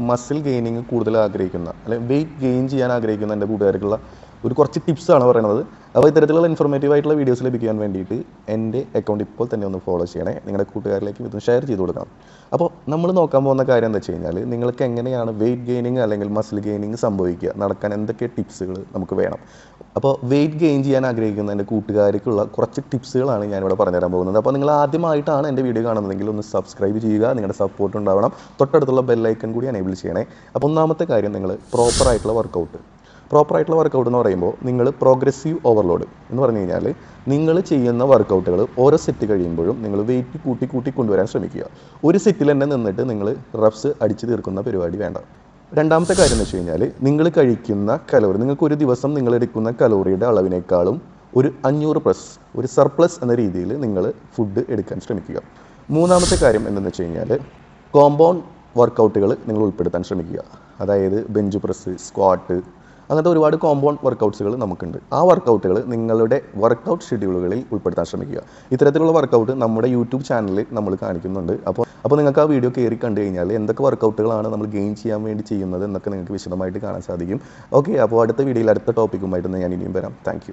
Muscle gaining കൂടുതൽ ആഗ്രഹിക്കുന്ന അല്ലെങ്കിൽ വെയിറ്റ് ഗെയിൻ ചെയ്യാൻ ആഗ്രഹിക്കുന്ന എന്റെ കൂട്ടുകാർക്കുള്ള ഒരു കുറച്ച് ടിപ്സാണ് പറയുന്നത് അപ്പോൾ ഇത്തരത്തിലുള്ള ഇൻഫോർമേറ്റീവ് ആയിട്ടുള്ള വീഡിയോസ് ലഭിക്കാൻ വേണ്ടിയിട്ട് എന്റെ അക്കൗണ്ട് ഇപ്പോൾ തന്നെ ഒന്ന് ഫോളോ ചെയ്യണേ. നിങ്ങളുടെ കൂട്ടുകാരിലേക്ക് ഇതൊന്ന് ഷെയർ ചെയ്ത് കൊടുക്കണം. അപ്പോൾ നമ്മൾ നോക്കാൻ പോകുന്ന കാര്യം എന്താ വെച്ച് കഴിഞ്ഞാൽ നിങ്ങൾക്ക് എങ്ങനെയാണ് വെയിറ്റ് ഗെയിനിങ് അല്ലെങ്കിൽ മസിൽ ഗെയിനിങ് സംഭവിക്കുക? നടക്കാൻ എന്തൊക്കെ ടിപ്സുകൾ നമുക്ക് വേണം? അപ്പോൾ വെയിറ്റ് ഗെയിൻ ചെയ്യാൻ ആഗ്രഹിക്കുന്ന എന്റെ കൂട്ടുകാർക്കുള്ള കുറച്ച് ടിപ്സുകളാണ് ഞാനിവിടെ പറഞ്ഞുതരാൻ പോകുന്നത്. അപ്പോൾ നിങ്ങൾ ആദ്യമായിട്ടാണ് എന്റെ വീഡിയോ കാണുന്നതെങ്കിൽ ഒന്ന് സബ്സ്ക്രൈബ് ചെയ്യുക. നിങ്ങളുടെ സപ്പോർട്ട് ഉണ്ടാവണം. തൊട്ടടുത്തുള്ള ബെല്ലൈക്കൺ കൂടി എനേബിൾ ചെയ്യണേ. അപ്പോൾ ഒന്നാമത്തെ കാര്യം നിങ്ങൾ പ്രോപ്പറായിട്ടുള്ള വർക്കൗട്ട് പ്രോപ്പറായിട്ടുള്ള വർക്കൗട്ട് എന്ന് പറയുമ്പോൾ നിങ്ങൾ പ്രോഗ്രസീവ് ഓവർലോഡ് എന്ന് പറഞ്ഞു കഴിഞ്ഞാൽ നിങ്ങൾ ചെയ്യുന്ന വർക്കൗട്ടുകൾ ഓരോ സെറ്റ് കഴിയുമ്പോഴും നിങ്ങൾ വെയിറ്റ് കൂട്ടി കൂട്ടി കൊണ്ടുവരാൻ ശ്രമിക്കുക. ഒരു സെറ്റിൽ തന്നെ നിന്നിട്ട് നിങ്ങൾ റഫ്സ് അടിച്ചു തീർക്കുന്ന പരിപാടി വേണ്ട. രണ്ടാമത്തെ കാര്യം എന്ന് വെച്ച് കഴിഞ്ഞാൽ നിങ്ങൾ കഴിക്കുന്ന കലോറി നിങ്ങൾക്ക് ഒരു ദിവസം നിങ്ങൾ എടുക്കുന്ന കലോറിയുടെ അളവിനേക്കാളും ഒരു അഞ്ഞൂറ് പ്ലസ് ഒരു സർപ്ലസ് എന്ന രീതിയിൽ നിങ്ങൾ ഫുഡ് എടുക്കാൻ ശ്രമിക്കുക. മൂന്നാമത്തെ കാര്യം എന്തെന്ന് വെച്ച് കഴിഞ്ഞാൽ കോമ്പൗണ്ട് വർക്കൗട്ടുകൾ നിങ്ങൾ ഉൾപ്പെടുത്താൻ ശ്രമിക്കുക. അതായത് ബെഞ്ച് പ്രസ് സ്ക്വാട്ട് അങ്ങനത്തെ ഒരുപാട് കോമ്പൗണ്ട് വർക്കൗട്ട്സുകൾ നമുക്കുണ്ട്. ആ വർക്കൗട്ടുകൾ നിങ്ങളുടെ വർക്കൗട്ട് ഷെഡ്യൂളുകളിൽ ഉൾപ്പെടുത്താൻ ശ്രമിക്കുക. ഇത്തരത്തിലുള്ള വർക്കൗട്ട് നമ്മുടെ യൂട്യൂബ് ചാനലിൽ നമ്മൾ കാണിക്കുന്നുണ്ട്. അപ്പോൾ അപ്പോൾ നിങ്ങൾക്ക് ആ വീഡിയോ കയറി കണ്ടു കഴിഞ്ഞാൽ എന്തൊക്കെ വർക്കൗട്ടുകളാണ് നമ്മൾ ഗെയിൻ ചെയ്യാൻ വേണ്ടി ചെയ്യുന്നത് എന്നൊക്കെ നിങ്ങൾക്ക് വിശദമായിട്ട് കാണാൻ സാധിക്കും. ഓക്കെ അപ്പോൾ അടുത്ത വീഡിയോയിൽ അടുത്ത ടോപ്പിക്കുമായിട്ട് ഞാൻ ഇനിയും വരാം. താങ്ക്